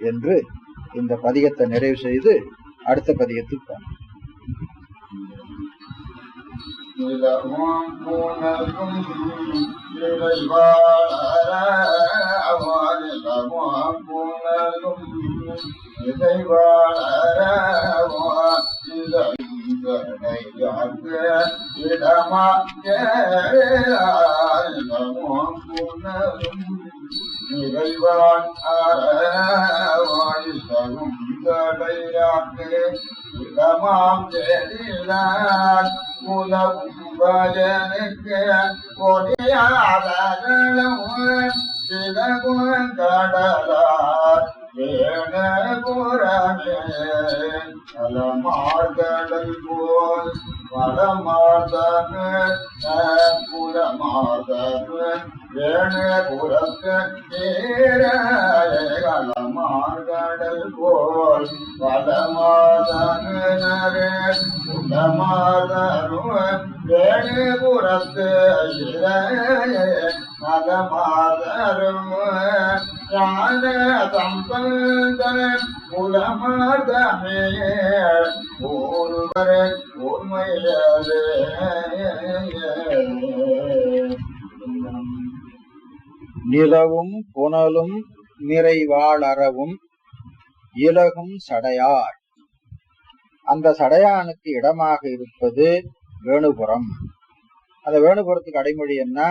என்று இந்த பதிகத்தை நிறைவு செய்து அடுத்த பதிகத்துக்கு போனோம் இடமா நிலமும் புனலும் நிறைவான் வாழ்த்தகும் தடையாக்கு இடமாம் தெரிதான் உலகும் பஜனுக்கு கொடியாதகளும் சிறகும் கடலார் வேணபுரமே அலமார்கடல் போல் வடமாதமே புறமாதமே வேணபுரத்து நேரமார்கடல் போல் வடமாதனரே புறமாதரும் வேணபுரத்து மதமாதரும் நிலவும் புனலும் நிறைவாளரவும் இலகும் சடையார். அந்த சடையானுக்கு இடமாக இருப்பது வேணுபுரம். அந்த வேணுபுரத்துக்கு அடைமொழி என்ன?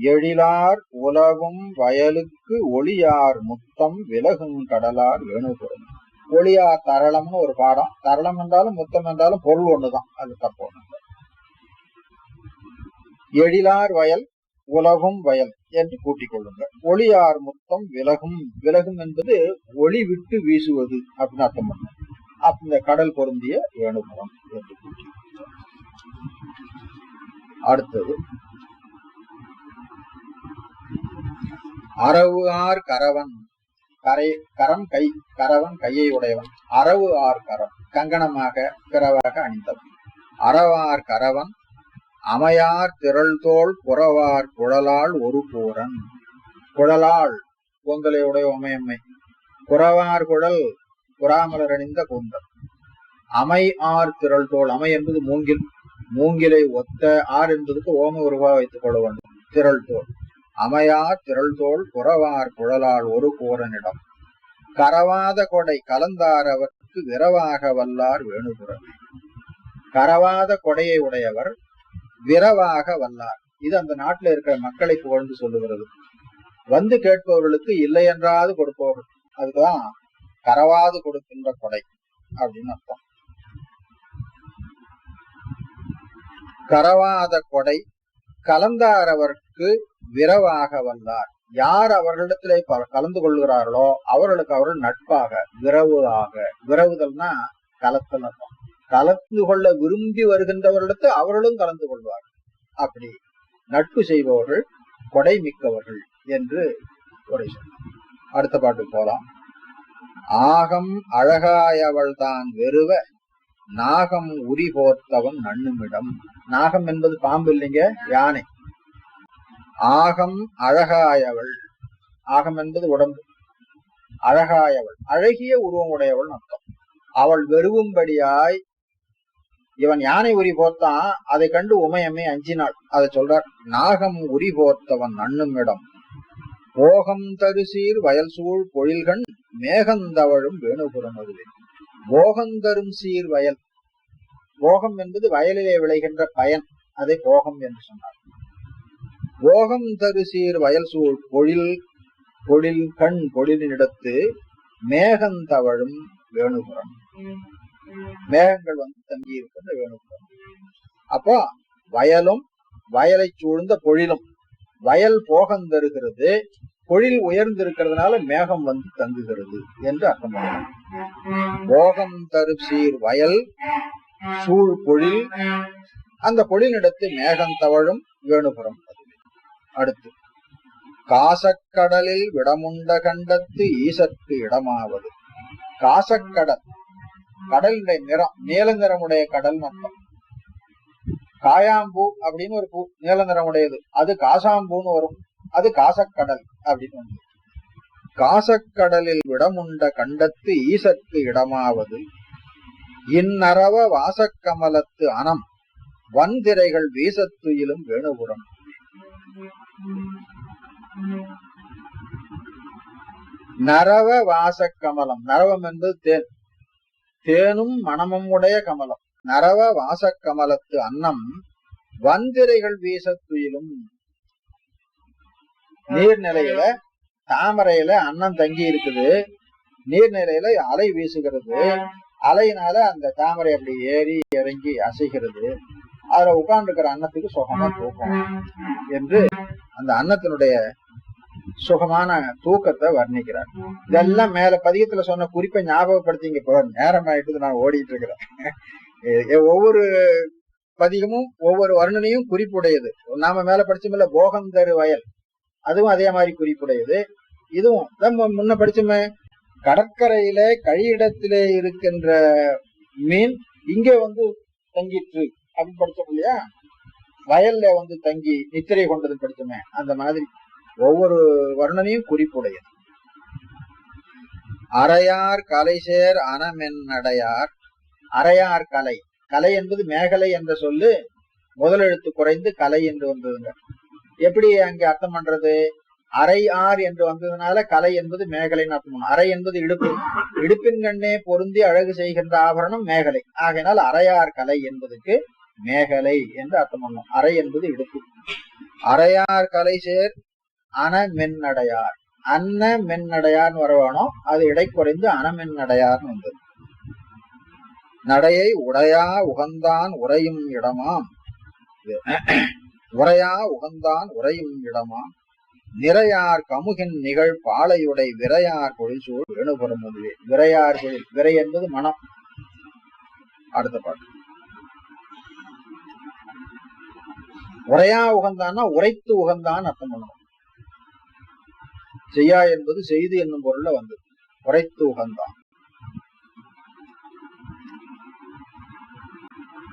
எழிலார் உலகும் வயலுக்கு ஒளியார் முத்தம் விலகும் கடலார் வேணுபுரம் ஒளியார் தரளம்னு ஒரு பாடம். தரளம் என்றாலும் முத்தம் என்றாலும் பொருள் ஒண்ணுதான். அது தப்பு ஒண்ணு எழிலார் வயல் உலகும் வயல் என்று கூட்டிக் கொள்ளுங்கள். ஒளியார் முத்தம் விலகும். விலகும் என்பது ஒளி விட்டு வீசுவது அப்படின்னு அர்த்தம் பண்ணும் அப்ப இந்த கடல் பொருந்திய வேணுபுரம் என்று கூட்டி அடுத்தது அரவு ஆர் கரவன். கரை கரம் கை கரவன் கையை உடையவன். அரவு ஆர் கரம் கங்கணமாக பிறவாக அணிந்தவன். அறவார் கரவன் அமையார் திரள்தோல் புறவார் குழலால் ஒரு பூரன். குழலால் கூந்தலையுடைய உமையம்மை. புறவார் குழல் புறாமலர் அணிந்த கூந்தல். அமை ஆர் திரள்தோல் அமை என்பது மூங்கில். மூங்கிலை ஒத்த ஆர் என்பதுக்கு ஓம உருவா வைத்துக் கொள்ள வேண்டும். திரள்தோல் அமையா அமையார் புறவார் குழலால் ஒரு கோரனிடம் கரவாத கொடை கலந்தாரவர்க்கு விரவாக வல்லார் வேணுபுரமே கரவாத கொடையை உடையவர் விரவாக வல்லார். இது அந்த நாட்டில் இருக்கிற மக்களை புகழ்ந்து சொல்லுகிறது. வந்து கேட்பவர்களுக்கு இல்லை என்றாது கொடுப்பவர்கள். அதுதான் கரவாது கொடுக்கின்ற கொடை அப்படின்னு அர்த்தம். கரவாத கொடை கலந்தாரவர்க்கு விரவாக வந்தார். யார் அவர்களிடத்துல கலந்து கொள்கிறார்களோ அவர்களுக்கு அவர்கள் நட்பாக விரவுதாக விரவுதல்னா கலத்தல் அர்த்தம் கலந்து கொள்ள விரும்பி வருகின்றவர்களிடத்து அவர்களும் கலந்து கொள்வார் அப்படி நட்பு செய்பவர்கள் கொடை மிக்கவர்கள் என்று உரை சொன்னார். அடுத்த பாட்டுக்கு போலாம். ஆகம் அழகாயவள் தான் வெறுவ நாகம் உரி போர்த்தவன் நண்ணுமிடம். நாகம் என்பது பாம்பு இல்லைங்க யானை. ஆகம் அழகாயவள். ஆகம் என்பது உடம்பு. அழகாயவள். அழகிய உருவம் உடையவள் அர்த்தம். அவள் வெறுவும்படியாய் இவன் யானை உரி போர்த்தான் அதை கண்டு உமையம்மை அஞ்சினாள். அதை சொல்றார் நாகம் உரி போர்த்தவன் அண்ணும் இடம். போகம் தருசீர் வயல் சூழ் பொழில்கண் மேகந்தவழும் வேணுபுரம் அதுவே. போகந்தரும் சீர் வயல். போகம் என்பது வயலிலே விளைகின்ற பயன். அதை போகம் என்று சொன்னார். போகம் தருசீர் வயல் சூழ் பொழில் பொழில் கண் பொழிலினிடத்து மேகந்தவழும் வேணுபுரம் மேகங்கள் வந்து தங்கி இருக்கின்ற வேணுபுரம் அப்போ வயலும் வயலை சூழ்ந்த பொழிலும். வயல் போகம் தருகிறது பொழில் உயர்ந்திருக்கிறதுனால மேகம் வந்து தங்குகிறது என்று அர்த்தம் போகம் தரு சீர் வயல் சூழ் பொழில் அந்த பொழிலிடத்து மேகம் தவழும் வேணுபுரம் அடுத்து. காசக்கடலில் விடமுண்ட கண்டத்து ஈசற்கு இடமாவது. காசக்கடல் கடலுடைய நிறம் நீல நிறமுடைய கடல் அர்த்தம் காயாம்பூ அப்படின்னு ஒரு பூ நீல நிறமுடையது அது காசாம்பூன்னு வரும். அது காசக்கடல் அப்படின்னு வந்து காசக்கடலில் விடமுண்ட கண்டத்து ஈசற்கு இடமாவது. இந்நரவ வாசக்கமலத்து அனம். வன்திரைகள் வீசத்துயிலும் வேணுபுரம் நரவ வாசக்கமலம் நரவம் என்பது தேன். தேனும் மணமும் உடைய கமலம். நரவ வாசக்கமலத்து அன்னம் வந்திரைகள் வீசத்துயிலும் நீர்நிலையில தாமரையில அன்னம் தங்கி இருக்குது. நீர்நிலையில அலை வீசுகிறது. அலையினால அந்த தாமரை அப்படி ஏறி இறங்கி அசைகிறது. அதுல உட்கார்ந்துருக்கிற அன்னத்துக்கு சுகமா தூக்கம். என்று அந்த அன்னத்தினுடைய சுகமான தூக்கத்தை வர்ணிக்கிறார். இதெல்லாம் மேல பதிகத்துல சொன்ன குறிப்பை ஞாபகப்படுத்திங்க. இப்போ நேரம் ஆயிட்டு நான் ஓடிட்டு இருக்கிறேன். ஒவ்வொரு பதிகமும் ஒவ்வொரு வர்ணனையும் குறிப்புடையது. நாம மேல படிச்சோம்ல போகந்தரு வயல். அதுவும் அதே மாதிரி குறிப்புடையது. இதுவும் நம்ம முன்ன படிச்சோமே கடற்கரையில கழியிடத்திலே இருக்கின்ற மீன் இங்கே வந்து தங்கிற்று. அப்படின்னு படிச்சோம் இல்லையா? வயல்ல வந்து தங்கி நித்திரை கொண்டது படிச்சோமே அந்த மாதிரி. ஒவ்வொரு வர்ணனையும் குறிப்புடையது. அரையார் கலைசேர் அனமென் அடையார் அரையார் கலை. கலை என்பது மேகலை என்ற சொல்லு முதலெழுத்து குறைந்து கலை என்று வந்ததுங்க. எப்படி அங்கே அர்த்தம் பண்றது? அரை ஆர் என்று வந்ததுனால கலை என்பது மேகலைன்னு அர்த்தம் அரை என்பது இடுப்பு. இடுப்பின் கண்ணே பொருந்தி அழகு செய்கின்ற ஆபரணம் மேகலை. ஆகையினால் அரையார் கலை என்பதுக்கு மேகலை என்று அர்த்தம் பண்ணும். அரை என்பது இடுப்பு. அரையார் கலை சேர் அன மென்னடையார் அன்ன மென்னடையார்னு வர அது இடை குறைந்து அனமென்னடையார்னு வந்தது. நடையை உடையா உகந்தான் உறையும் இடமாம். உரையா உகந்தான் உறையும் இடமாம். நிறையார் கமுகின் நிகழ் பாளையுடை விரையார் கொழிச்சூழ் வேணுபுரம் விரையார் கொழில் விரை என்பது மனம். அடுத்த பாட்டு. உரையா உகந்தான்னா உரைத்து உகந்தான் அர்த்தம் பண்ணணும் செய்யா என்பது செய்து என்னும் பொருள்ல வந்தது. உரைத்து உகந்தான்.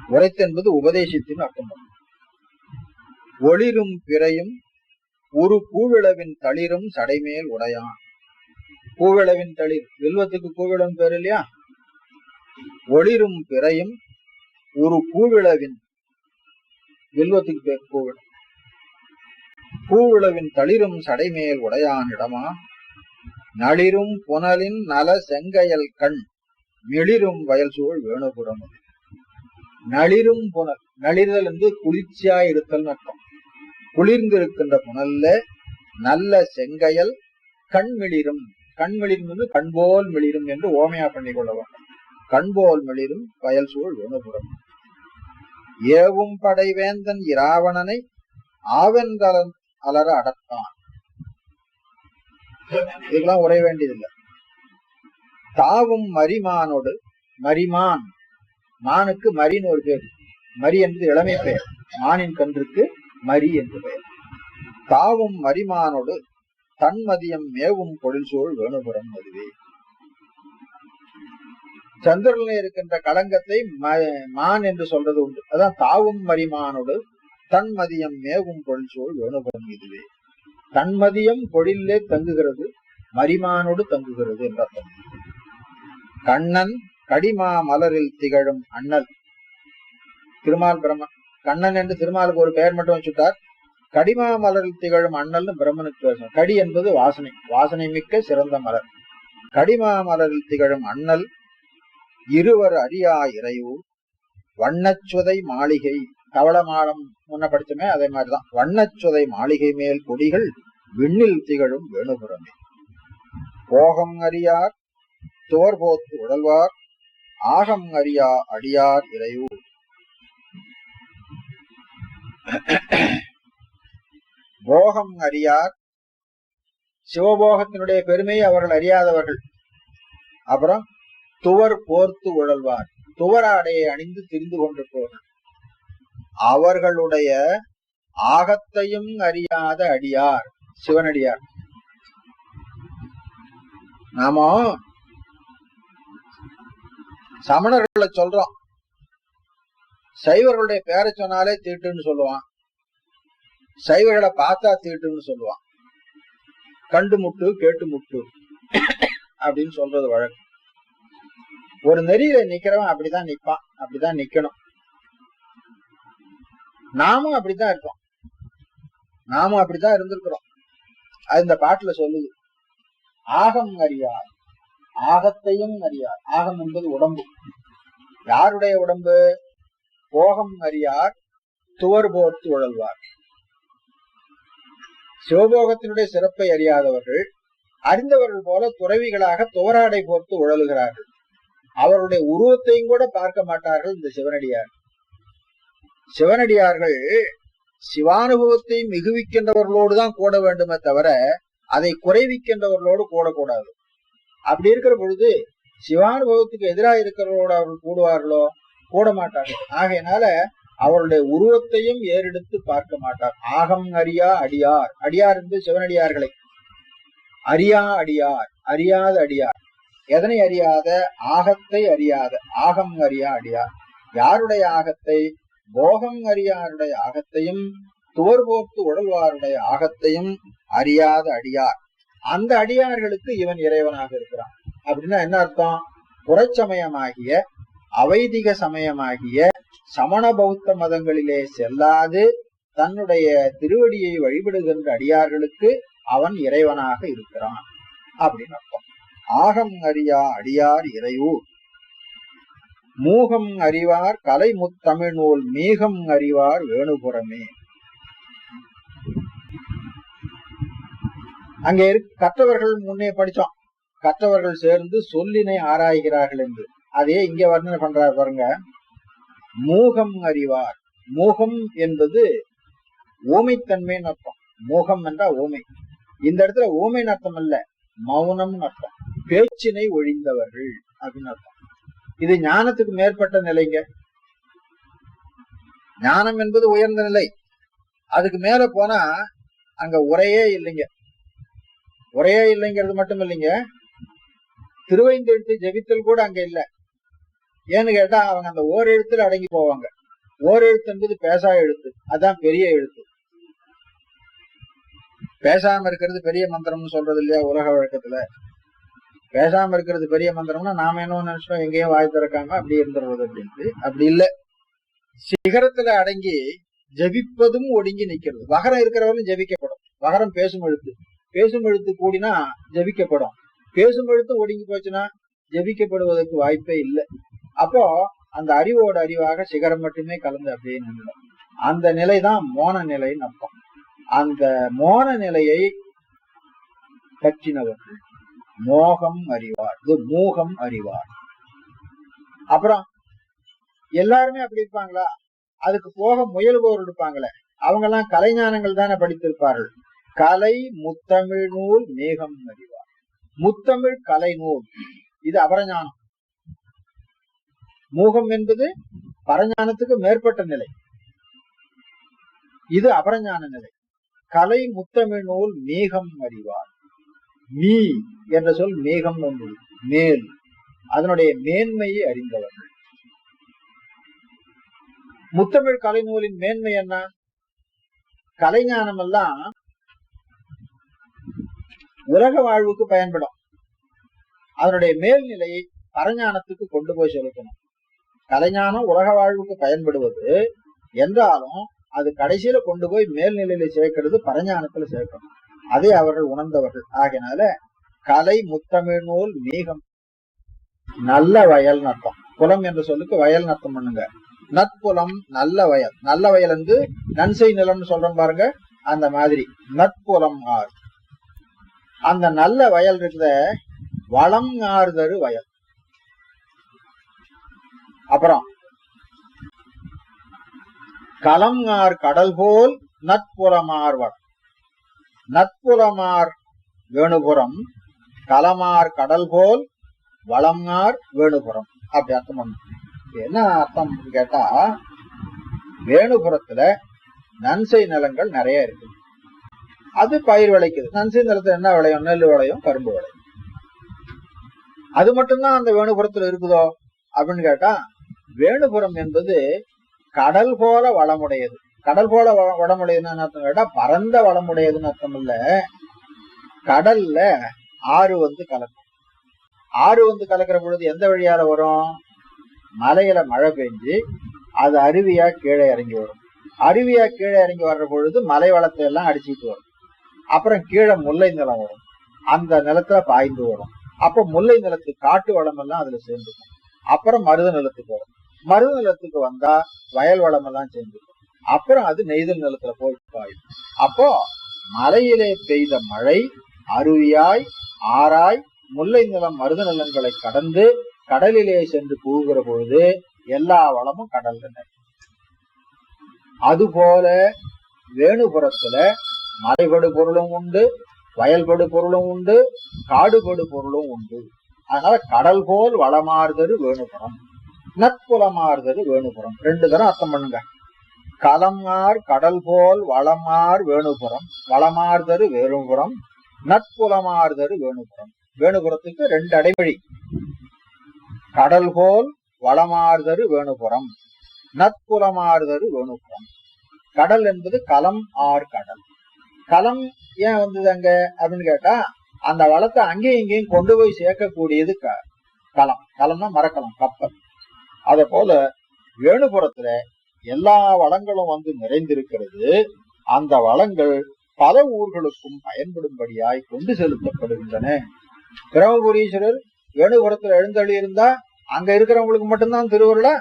உரைத்து என்பது உபதேசித்துன்னு அர்த்தம் ஒளிரும் பிறையும் ஒரு பூவிளவின் தளிரும் சடைமேல் உடையான். பூவிளவின் தளிர் வில்வத்துக்கு பூவிளம் பேர் இல்லையா? ஒளிரும் பிறையும் ஒரு பூவிளவின் வில்வத்துக்கு பேர் பூவிளம். பூவிழவின் தளிரும் சடைமேல் உடையான் இடமா? நளிரும் புனலின் நல செங்கையல் கண் மிளிரும் வயல் சூழ் வேணுபுரம் நளிரும் புனல் நளிர்தல் என்று குளிர்ச்சியா இருத்தல் நட்டம் குளிர்ந்திருக்கின்ற புனல்ல நல்ல செங்கையல் கண்மிளிரும் கண்மிளிரும் வந்து கண்போல் மிளிரும் என்று ஓமையா பண்ணிக் கொள்ள வேண்டும். கண்போல் மிளிரும் வயல் சூழ் வேணுபுரம் ஏவும் படைவேந்தன் இராவணனை ஆவென்றலன் அலர அடத்தான் இதெல்லாம் உரைய வேண்டியதில்லை. தாவும் மரிமானோடு மரிமான். மானுக்கு மரின்னு ஒரு பேர். மரி என்பது இளமை பெயர். மானின் கன்றுக்கு மரி என்று பெயர். தாவும் மரிமானோடு தன்மதியம் மேவும் பொழில்சூழ் வேணுபுரம் அதுவே சந்திரனில் இருக்கின்ற களங்கத்தை ம- மான் என்று சொல்றது உண்டு. அதான் தாவும் மரிமானோடு தன்மதியம் மேவும் பொழில்சூழ் வேணுபுரம் இதுவே. தன்மதியம் பொழிலே தங்குகிறது மரிமானோடு தங்குகிறது என்ற அர்த்தம். கண்ணன் கடிமா மலரில் திகழும் அண்ணல். திருமால் பிரம்மன் கண்ணன் என்று திருமாலுக்கு ஒரு பெயர் மட்டும் வச்சுட்டார். கடிமா மலரில் திகழும் அண்ணல்னு பிரம்மனுக்கு பேசணும் கடி என்பது வாசனை வாசனை மிக்க சிறந்த மலர். கடிமா மலரில் திகழும் அண்ணல் இருவர் அறியா இறைவு வண்ணச்சுதை மாளிகை தவளமாடம் முன்ன படிச்சோமே அதே மாதிரிதான். வண்ணச்சுதை மாளிகை மேல் கொடிகள் விண்ணில் திகழும் வேணுபுரமே போகம் அறியார் தோர் போத்து உடல்வார் ஆகம் அறியா அடியார் இறைவு போகம் அறியார் சிவபோகத்தினுடைய பெருமையை அவர்கள் அறியாதவர்கள். அப்புறம் துவர் போர்த்து உழல்வார். துவராடையை அணிந்து திரிந்து கொண்டிருப்பவர்கள். அவர்களுடைய ஆகத்தையும் அறியாத அடியார் சிவனடியார். நாம சமணர்களை சொல்றோம். சைவர்களுடைய பேரை சொன்னாலே தீட்டுன்னு சொல்லுவான். சைவர்களை பார்த்தா தீட்டுன்னு சொல்லுவான். கண்டு முட்டு கேட்டு முட்டு அப்படின்னு சொல்றது வழக்கு ஒரு நெறியில நிக்கிறவன் அப்படிதான் நிப்பான் அப்படிதான் நிக்கணும். நாமும் அப்படித்தான் இருக்கோம். நாமும் அப்படித்தான் இருந்திருக்கிறோம். அது இந்த பாட்டுல சொல்லுது. ஆகம் அறியார். ஆகத்தையும் அறியார். ஆகம் என்பது உடம்பு. யாருடைய உடம்பு? போகம் அறியார். துவர் போர்த்து உழல்வார். சிவபோகத்தினுடைய சிறப்பை அறியாதவர்கள் அறிந்தவர்கள் போல துறவிகளாக துவராடை போர்த்து உழலுகிறார்கள். அவருடைய உருவத்தையும் கூட பார்க்க மாட்டார்கள் இந்த சிவனடியார். சிவனடியார்கள் சிவானுபவத்தை மிகுவிக்கின்றவர்களோடு தான் கூட வேண்டுமே தவிர அதை குறைவிக்கின்றவர்களோடு கூடக்கூடாது. அப்படி இருக்கிற பொழுது சிவானுபவத்துக்கு எதிராக இருக்கிறவர்களோடு அவர்கள் கூடுவார்களோ? கூட மாட்டார்கள் ஆகையினால அவருடைய உருவத்தையும் ஏறெடுத்து பார்க்க மாட்டார். ஆகம் அறியா அடியார். அடியார் என்று சிவனடியார்களை. அறியா அடியார். அறியாத அடியார். எதனை அறியாத? ஆகத்தை அறியாத. ஆகம் அறியா அடியார். யாருடைய ஆகத்தை? போகம் அறியாருடைய ஆகத்தையும் துவர்போர்த்து உடல்வாருடைய ஆகத்தையும் அறியாத அடியார். அந்த அடியார்களுக்கு இவன் இறைவனாக இருக்கிறான். அப்படின்னா என்ன அர்த்தம்? புறச்சமயமாகிய அவைதிக சமயமாகிய சமண பௌத்த மதங்களிலே செல்லாது தன்னுடைய திருவடியை வழிபடுகின்ற அடியார்களுக்கு அவன் இறைவனாக இருக்கிறான். அப்படின்னு அர்த்தம். ஆகம் அறியா அடியார் இறையூர் மூகம் அறிவார் கலை முத்தமிழ் நூல் மீகம் அறிவார் வேணுபுறமே. அங்கே கற்றவர்கள் முன்னே படிச்சோம். கற்றவர்கள் சேர்ந்து சொல்லினை ஆராய்கிறார்கள் என்று. அதே இங்க வர்ணனை பண்றாரு பாருங்க. மூகம் அறிவார். மூகம் என்பது ஓமைத்தன்மைன்னு அர்த்தம். மூகம் என்றா ஓமை. இந்த இடத்துல ஓமை அர்த்தம் அல்ல மௌனம் அர்த்தம். பேச்சினை ஒழிந்தவர்கள் அப்படின்னு அர்த்தம். இது ஞானத்துக்கு மேற்பட்ட நிலைங்க. ஞானம் என்பது உயர்ந்த நிலை. அதுக்கு மேல போனா அங்க உரையே இல்லைங்க. உரையே இல்லைங்கிறது மட்டும் இல்லைங்க. திருவைந்தெழுத்து ஜெபித்தல் கூட அங்க இல்ல. ஏன்னு கேட்டா அவங்க அந்த ஓர் எழுத்துல அடங்கி போவாங்க. ஓர் எழுத்து என்பது பேசா எழுத்து. அதான் பெரிய எழுத்து. பேசாம இருக்கிறது பெரிய மந்திரம்னு சொல்றது இல்லையா உலக வழக்கத்துல? பேசாம இருக்கிறது பெரிய மந்திரம்னா நாம என்ன நினைச்சோம்? எங்கேயும் வாய் திறக்காம அப்படி இருந்துடுறது அப்படின்ட்டு. அப்படி இல்லை. சிகரத்துல அடங்கி ஜெபிப்பதும் ஒடுங்கி நிக்கிறது. வகரம் இருக்கிறவரும் ஜெபிக்கப்படும். வகரம் பேசும் எழுத்து. பேசும் எழுத்து கூடினா ஜெபிக்கப்படும். பேசும் எழுத்து ஒடுங்கி போச்சுன்னா ஜெபிக்கப்படுவதற்கு வாய்ப்பே இல்லை. அப்போ அந்த அறிவோட அறிவாக சிகரம் மட்டுமே கலந்து அப்படியே நின்றுடும். அந்த நிலைதான் மோன நிலைன்னு அர்த்தம். அந்த மோன நிலையை பற்றினவர்கள். மோகம் அறிவார். இது மூகம் அறிவார். அப்புறம் எல்லாருமே அப்படி இருப்பாங்களா? அதுக்கு போக முயல்பவர் இருப்பாங்களே. அவங்க எல்லாம் கலைஞானங்கள் தானே படித்திருப்பார்கள். கலை முத்தமிழ் நூல் மேகம் அறிவார். முத்தமிழ் கலை நூல். இது அபரஞானம். மூகம் என்பது பரஞானத்துக்கு மேற்பட்ட நிலை. இது அபரஞான நிலை. கலை முத்தமிழ் நூல் மேகம் அறிவார். மீ என்ற சொல் மேகம் ஒன்று மேல். அதனுடைய மேன்மையை அறிந்தவர்கள் முத்தமிழ் கலைநூலின் மேன்மை என்ன? கலைஞானம் எல்லாம் உலக வாழ்வுக்கு பயன்படும். அதனுடைய மேல்நிலையை பரஞானத்துக்கு கொண்டு போய் செலுத்தணும். கலைஞானம் உலக வாழ்வுக்கு பயன்படுவது என்றாலும் அது கடைசியில கொண்டு போய் மேல்நிலையில சேர்க்கிறது பரஞானத்துல சேர்க்கணும். அதை அவர்கள் உணர்ந்தவர்கள். ஆகினால கலை முத்தமிழ் நூல் மேகம். நல்ல வயல் நட்டம் குளம் என்ற சொல்லுக்கு வயல் நட்டம் பண்ணுங்க. நட்புலம் நல்ல வயல். நல்ல வயல் வந்து நன்சை நிலம்னு சொல்றோம் பாருங்க. அந்த மாதிரி. நட்புலம் ஆறு அந்த நல்ல வயல் இருக்கிற வளம் ஆறுதரு வயல். அப்புறம் கலங்கார் கடல் போல் நட்புலமார் வளம். நட்புலமார் வேணுபுரம் கலமார் கடல் போல் வளங்கார் வேணுபுரம் அப்படி அர்த்தம் பண்ணும் என்ன அர்த்தம் கேட்டா வேணுபுரத்துல நன்சை நிலங்கள் நிறைய இருக்கு. அது பயிர் விளைக்குது. நன்சை நிலத்துல என்ன விளையும்? நெல் விளையும் கரும்பு விளையும். அது மட்டும்தான் அந்த வேணுபுரத்துல இருக்குதோ அப்படின்னு கேட்டா வேணுபுரம் என்பது கடல் போல வளமுடையது. கடல் போல வ- வளமுடையதுன்னு என்ன அர்த்தம்? கேட்டா பரந்த வளமுடையதுன்னு அர்த்தம் இல்ல. கடல்ல ஆறு வந்து கலக்கும். ஆறு வந்து கலக்கிற பொழுது எந்த வழியால வரும்? மலையில மழை பெஞ்சு அது அருவியா கீழே இறங்கி வரும். அருவியா கீழே இறங்கி வர்ற பொழுது மலை வளத்தை எல்லாம் அடிச்சுட்டு வரும். அப்புறம் கீழே முல்லை நிலம் வரும். அந்த நிலத்துல பாய்ந்து வரும். அப்ப முல்லை நிலத்துக்கு காட்டு வளம் எல்லாம் அதுல சேர்ந்துக்கும். அப்புறம் மருத நிலத்துக்கு வரும். மருத நிலத்துக்கு வந்தா வயல் வளம் எல்லாம் சேர்ந்துக்கும். அப்புறம் அது நெய்தல் நிலத்துல போய் பாயும். அப்போ மலையிலே பெய்த மழை அருவியாய் ஆராய் முல்லை நிலம் மருத நிலங்களை கடந்து கடலிலே சென்று புகுகிற பொழுது எல்லா வளமும் கடல்ல அதுபோல வேணுபுரத்துல மலைபடு பொருளும் உண்டு வயல்படு பொருளும் உண்டு காடுபடு பொருளும் உண்டு. அதனால கடல் போல் வளமாறுதரு வேணுபுரம் நட்புலமாறுதரு வேணுபுரம். ரெண்டு தரம் அர்த்தம் பண்ணுங்க. கலமார் கடல் போல் வளமார் வேணுபுரம் வளமார்தரு வேணுபுரம் நட்புலமார்தரு வேணுபுரம் வேணுபுரத்துக்கு ரெண்டு அடைமொழி. கடல் போல் வளமார்தரு வேணுபுரம் நட்புலமார்தரு வேணுபுரம் கடல் என்பது கலம் ஆர் கடல். களம் ஏன் வந்தது அங்க அப்படின்னு கேட்டா அந்த வளத்தை அங்கேயும் இங்கேயும் கொண்டு போய் சேர்க்கக்கூடியது க- களம் களம்னா மரக்கலம் கப்பல். அத போல வேணுபுரத்துல எல்லா வளங்களும் வந்து நிறைந்திருக்கிறது. அந்த வளங்கள் பல ஊர்களுக்கும் பயன்படும்படியாய் கொண்டு செலுத்தப்படுகின்றன. பிரம்மபுரீஸ்வரர் வேணுபுரத்துல எழுந்தள்ளி இருந்தா அங்க இருக்கிறவங்களுக்கு மட்டும்தான் திருவருளா?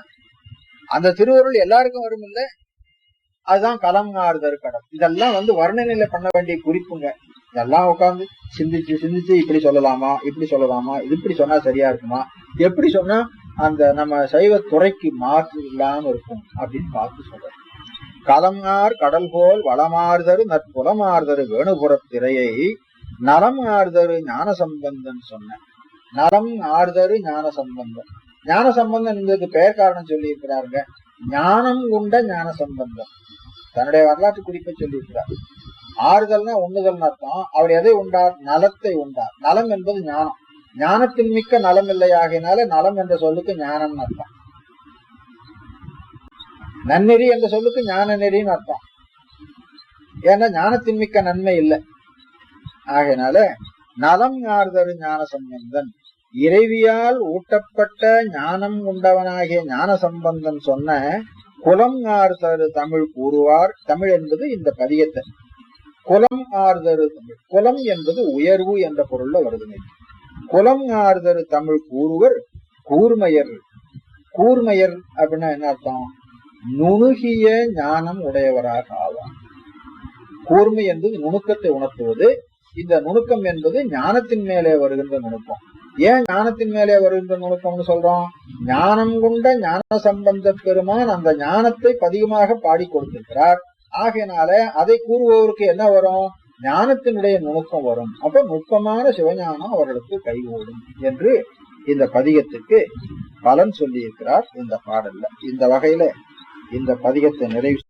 அந்த திருவருள் எல்லாருக்கும் வரும் இல்ல அதுதான் கலங்காறுதர் கடம். இதெல்லாம் வந்து வர்ணனையில பண்ண வேண்டிய குறிப்புங்க. இதெல்லாம் உட்காந்து சிந்திச்சு சிந்திச்சு இப்படி சொல்லலாமா இப்படி சொல்லலாமா இது இப்படி சொன்னா சரியா இருக்குமா? எப்படி சொன்னா அந்த நம்ம சைவ துறைக்கு மாற்று இல்லாம இருக்கும் அப்படின்னு பார்த்து சொல்றோம் கலங்கார் கடல் போல் வளமாறுதரு நற்புலமாறுதரு வேணுபுரத் திரையை நலம் ஆறுதரு ஞான சம்பந்தன் சொன்ன நலம் ஆறுதரு ஞான சம்பந்தம் ஞான சம்பந்தம் என்பதற்கு பெயர் காரணம் சொல்லி இருக்கிறாருங்க ஞானம் உண்ட ஞான சம்பந்தம் தன்னுடைய வரலாற்று குறிப்பை சொல்லி இருக்கிறார் ஆறுதல்னா உண்ணுதல்னு அர்த்தம். அவர் எதை உண்டார்? நலத்தை உண்டார். நலம் என்பது ஞானம். ஞானத்தின் மிக்க நலம் இல்லை ஆகையினால நலம் என்ற சொல்லுக்கு ஞானம் அர்த்தம். நன்னெறி என்ற சொல்லுக்கு ஞான நெறின்னு அர்த்தம். ஏன்னா ஞானத்தின் மிக்க நன்மை இல்லை. ஆகையினால நலம் ஆறுதரு ஞான சம்பந்தன்? இறைவியால் ஊட்டப்பட்ட ஞானம் உண்டவனாகிய ஞான சம்பந்தன் சொன்ன குலம் ஆறுதரு தமிழ் கூறுவார். தமிழ் என்பது இந்த பதியத்தை குலம் ஆறுதரு தமிழ்? குலம் என்பது உயர்வு என்ற பொருள்ல வருது குலம் தமிழ் கூறுவர் கூர்மையர். கூர்மையர் அப்படின்னா என்ன அர்த்தம்? நுணுகிய ஞானம் உடையவராக ஆவார். கூர்மை என்பது நுணுக்கத்தை உணர்த்துவது இந்த நுணுக்கம் என்பது ஞானத்தின் மேலே வருகின்ற நுணுக்கம். ஏன் ஞானத்தின் மேலே வருகின்ற நுணுக்கம்னு சொல்றோம்? ஞானம் கொண்ட ஞான சம்பந்த பெருமான் அந்த ஞானத்தை பதிகமாக பாடி கொடுத்திருக்கிறார். ஆகையினால அதை கூறுபவருக்கு என்ன வரும்? ஞானத்தினுடைய நுணுக்கம் வரும். அப்ப நுட்பமான சிவஞானம் அவர்களுக்கு கைகூடும் என்று இந்த பதிகத்துக்கு பலன் சொல்லியிருக்கிறார் இந்த பாடல்ல. இந்த வகையில இந்த பதிகத்தை நிறைவு